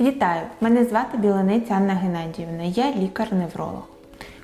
Вітаю! Мене звати Білонець Анна Геннадіївна, я лікар-невролог.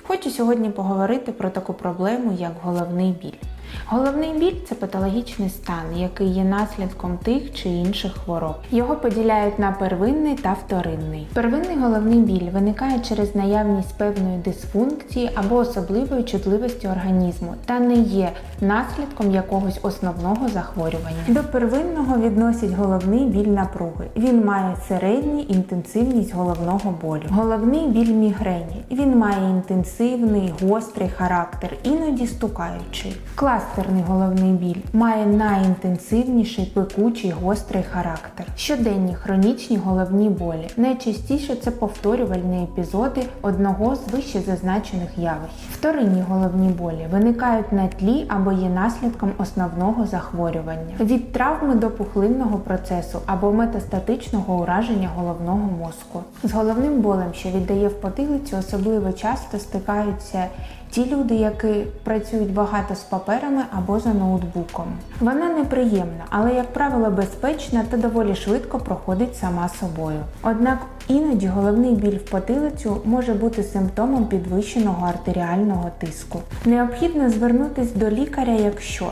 Хочу сьогодні поговорити про таку проблему, як головний біль. Головний біль це патологічний стан, який є наслідком тих чи інших хвороб. Його поділяють на первинний та вторинний. Первинний головний біль виникає через наявність певної дисфункції або особливої чутливості організму та не є наслідком якогось основного захворювання. До первинного відносять головний біль напруги. Він має середній інтенсивність головного болю. Головний біль мігрені. Він має інтенсивний, гострий характер, іноді стукаючий. Кластерний головний біль має найінтенсивніший пекучий гострий характер. Щоденні хронічні головні болі. Найчастіше це повторювальні епізоди одного з вище зазначених явищ. Вторинні головні болі виникають на тлі або є наслідком основного захворювання від травми до пухлинного процесу або метастатичного ураження головного мозку. З головним болем, що віддає в потилицю, особливо часто стикаються ті люди, які працюють багато з паперами або за ноутбуком. Вона неприємна, але, як правило, безпечна та доволі швидко проходить сама собою. Однак іноді головний біль в потилицю може бути симптомом підвищеного артеріального тиску. Необхідно звернутися до лікаря, якщо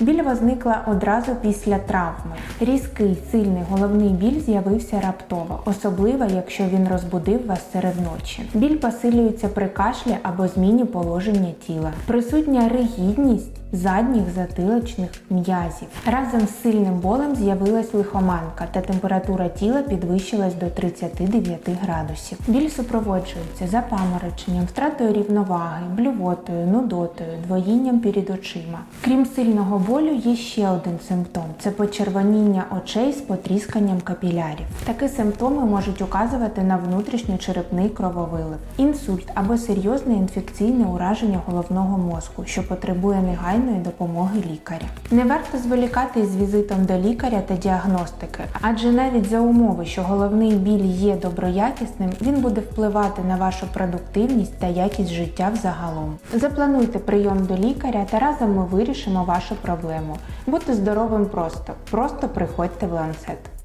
Біль возникла одразу після травми. Різкий сильний головний біль з'явився раптово, особливо якщо він розбудив вас серед ночі. Біль посилюється при кашлі або зміні положення тіла. Присутня ригідність задніх затилочних м'язів. Разом з сильним болем з'явилась лихоманка та температура тіла підвищилась до 39 градусів. Біль супроводжується запамороченням, втратою рівноваги, блювотою, нудотою, двоїнням перед очима. Крім сильного болю, є ще один симптом це почервоніння очей з потрісканням капілярів. Такі симптоми можуть указувати на внутрішньочерепний крововилив, інсульт або серйозне інфекційне ураження головного мозку, що потребує негайної допомоги лікаря. Не варто зволікати із візитом до лікаря та діагностики, адже навіть за умови, що головний біль є доброякісним, він буде впливати на вашу продуктивність та якість життя взагалом. Заплануйте прийом до лікаря та разом ми вирішимо вашу проблему. Бути здоровим просто. Просто приходьте в ланцет.